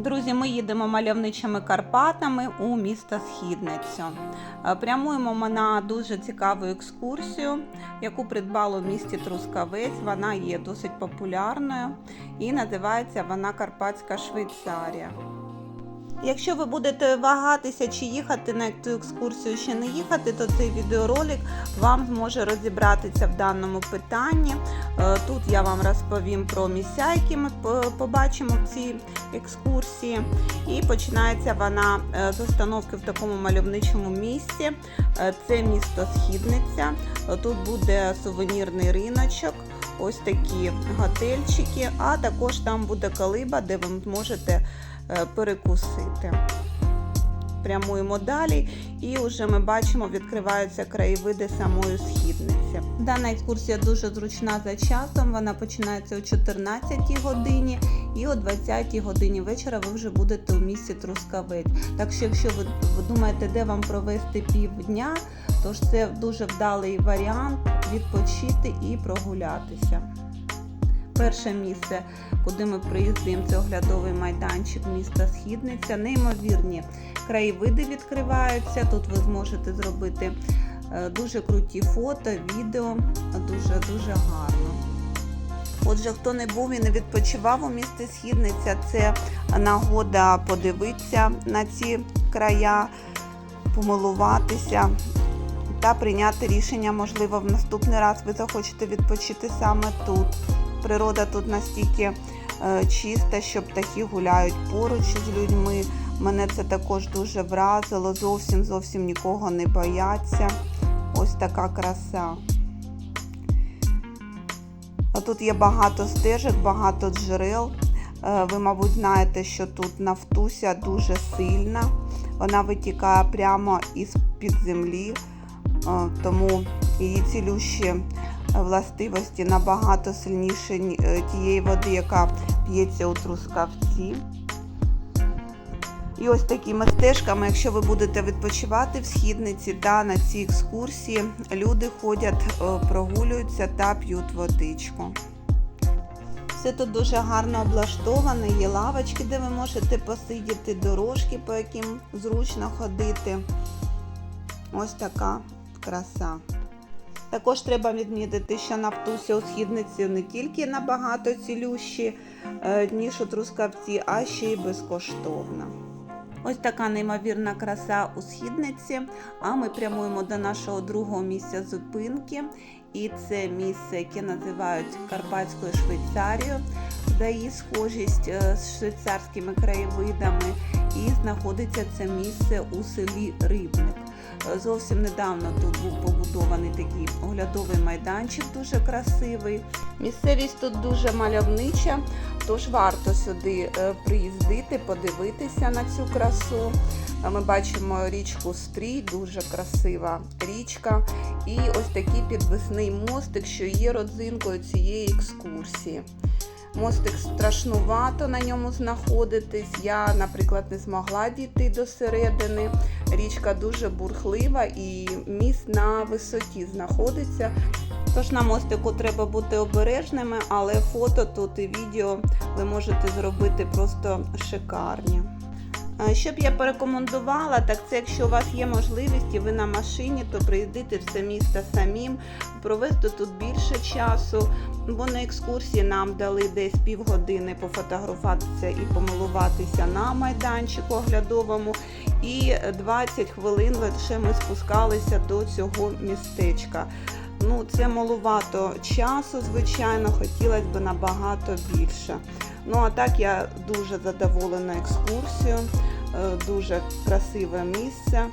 Друзі, ми їдемо мальовничими Карпатами у місто Східницю. Е, Прямуємо ми на дуже цікаву екскурсію, яку придбало в місті Трускавець. Вона є досить популярною і називається вона Карпатська Швейцарія. Якщо ви будете вагатися, чи їхати на цю екскурсію, чи не їхати, то цей відеоролик вам зможе розібратися в даному питанні. Е, Тут я вам розповім про місця, які ми побачимо в цій екскурсії. І починається вона е, з установки в такому мальовничому місці. Е, Це місто Східниця. Тут буде сувенірний риночок. Ось такі готельчики, а також там буде калиба, де ви зможете е, перекусити. Прямуємо далі, і вже ми бачимо, відкриваються краєвиди самої східниці. Дана екскурсія дуже зручна за часом. Вона починається о 14 годині, і о 20 годині вечора ви вже будете у місті Трускавець. Так що, якщо ви думаєте, де вам провести півдня, то ж це дуже вдалий варіант відпочити і прогулятися. Перше місце, куди ми приїздимо, це оглядовий майданчик міста Східниця. Неймовірні краєвиди відкриваються. Тут ви зможете зробити е, дуже круті фото, відео, дуже-дуже гарно. Отже, хто не був і не відпочивав у місті Східниця, це нагода подивитися на ці края, помилуватися та прийняти рішення, можливо, в наступний раз ви захочете відпочити саме тут. Природа тут настільки е, чиста, що птахи гуляють поруч з людьми. Мене це також дуже вразило. Зовсім зовсім нікого не бояться. Ось така краса. Тут є багато стежок, багато джерел. Е, Ви, мабуть, знаєте, що тут нафтуся дуже сильна. Вона витікає прямо із-під землі, Е, тому її цілющі властивості набагато сильніше е, тієї води, яка п'ється у трускавці. І ось такими стежками, якщо ви будете відпочивати в східниці та на цій екскурсії, люди ходять, е, прогулюються та п'ють водичку. Все тут дуже гарно облаштоване, є лавочки, де ви можете посидіти, дорожки, по яким зручно ходити. Ось така краса. Також треба відмітити, що нафтуся у східниці не тільки набагато цілющі, е, ніж у трускавці, а ще й безкоштовна. Ось така неймовірна краса у східниці. А ми прямуємо до нашого другого місця зупинки. І це місце, яке називають Карпатською Швейцарією, за її схожість е, з швейцарськими краєвидами. І знаходиться це місце у селі Рибник. Е, Зовсім недавно тут був побудований такий оглядовий майданчик, дуже красивий. Місцевість тут дуже мальовнича, тож варто сюди е, приїздити, подивитися на цю красу. Ми бачимо річку Стрій, дуже красива річка. І ось такий підвісний мостик, що є родзинкою цієї екскурсії. Мостик страшнувато на ньому знаходитись. Я, наприклад, не змогла дійти до середини. Річка дуже бурхлива і міст на висоті знаходиться. Тож на мостику треба бути обережними, але фото тут і відео ви можете зробити просто шикарні. Е, Що б я порекомендувала, так це якщо у вас є можливість і ви на машині, то приїздити в це місто самим, провести тут більше часу, бо на екскурсії нам дали десь півгодини пофотографуватися і помилуватися на майданчику оглядовому. І 20 хвилин лише ми спускалися до цього містечка. Ну, це малувато часу, звичайно, хотілося б набагато більше. Ну а так я дуже задоволена екскурсією, дуже красиве місце.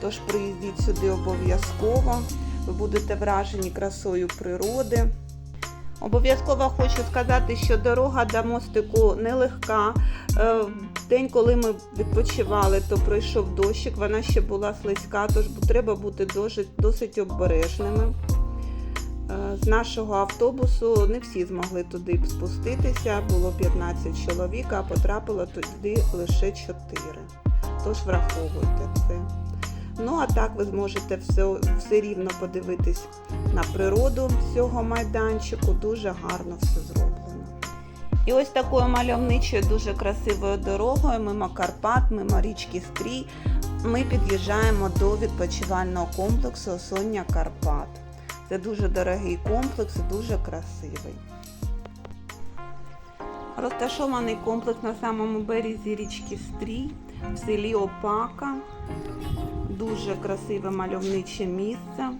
Тож приїздіть сюди обов'язково. Ви будете вражені красою природи. Обов'язково хочу сказати, що дорога до мостику нелегка. Е, В день, коли ми відпочивали, то пройшов дощик, вона ще була слизька, тож треба бути досить обережними. Е, З нашого автобусу не всі змогли туди спуститися, було 15 чоловік, а потрапило туди лише 4. Тож враховуйте це. Ну, а так ви зможете все, все рівно подивитись на природу цього майданчику. Дуже гарно все зроблено. І ось такою мальовничою, дуже красивою дорогою, мимо Карпат, мимо річки Стрій, ми під'їжджаємо до відпочивального комплексу Осоння Карпат. Це дуже дорогий комплекс дуже красивий. Розташований комплекс на самому березі річки Стрій в селі Опака. Дуже красиве мальовниче місце.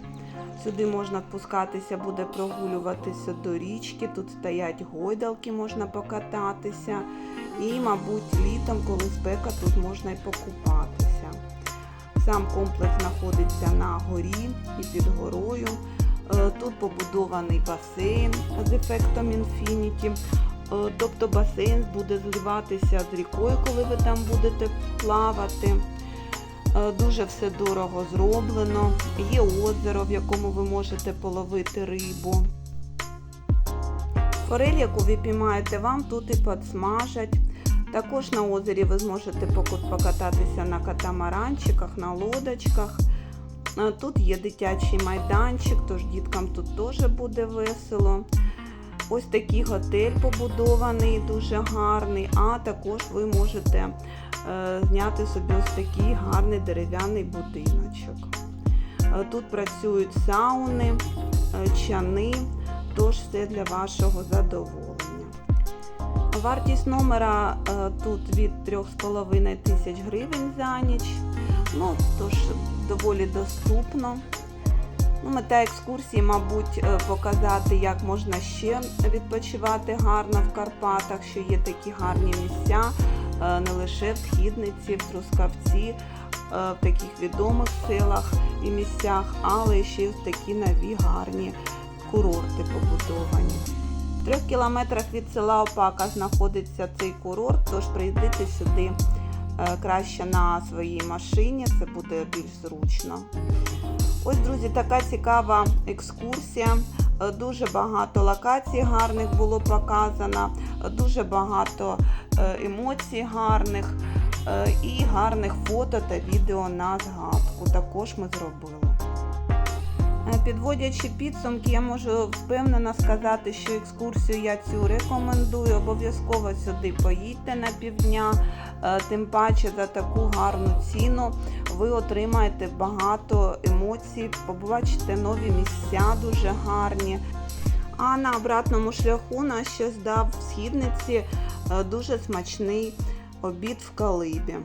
Сюди можна спускатися, буде прогулюватися до річки. Тут стоять гойдалки, можна покататися. І, мабуть, літом, коли спека, тут можна і покупатися. Сам комплекс знаходиться на горі і під горою. Е, Тут побудований басейн з ефектом Infinity. Е, Тобто басейн буде зливатися з рікою, коли ви там будете плавати. Е, Дуже все дорого зроблено. Є озеро, в якому ви можете половити рибу. Форель, яку ви піймаєте, вам тут і підсмажать. Також на озері ви зможете покататися на катамаранчиках, на лодочках. Е, Тут є дитячий майданчик, тож діткам тут теж буде весело. Ось такий готель побудований, дуже гарний, а також ви можете е, зняти собі ось такий гарний дерев'яний будиночок. Е, Тут працюють сауни, чани, тож все для вашого задоволення. Вартість номера тут від 3,5 тисяч гривень за ніч. Ну, тож доволі доступно. Ну, мета екскурсії, мабуть, е, показати, як можна ще відпочивати гарно в Карпатах, що є такі гарні місця, е, не лише в Східниці, в Трускавці, е, в таких відомих селах і місцях, але ще й ось такі нові гарні курорти побудовані. В трьох кілометрах від села Опака знаходиться цей курорт, тож приїдете сюди краще на своїй машині, це буде більш зручно. Ось, друзі, така цікава екскурсія. Е, Дуже багато локацій гарних було показано, е, дуже багато е, емоцій гарних е, і гарних фото та відео на згадку. Також ми зробили. Е, Підводячи підсумки, я можу впевнено сказати, що екскурсію я цю рекомендую. Обов'язково сюди поїдьте на півдня, Е, тим паче за таку гарну ціну ви отримаєте багато емоцій, побачите нові місця дуже гарні. А на обратному шляху нас ще здав в східниці е, дуже смачний обід в Калибі.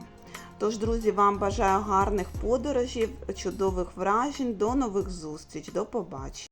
Тож, друзі, вам бажаю гарних подорожів, чудових вражень, до нових зустріч, до побачення.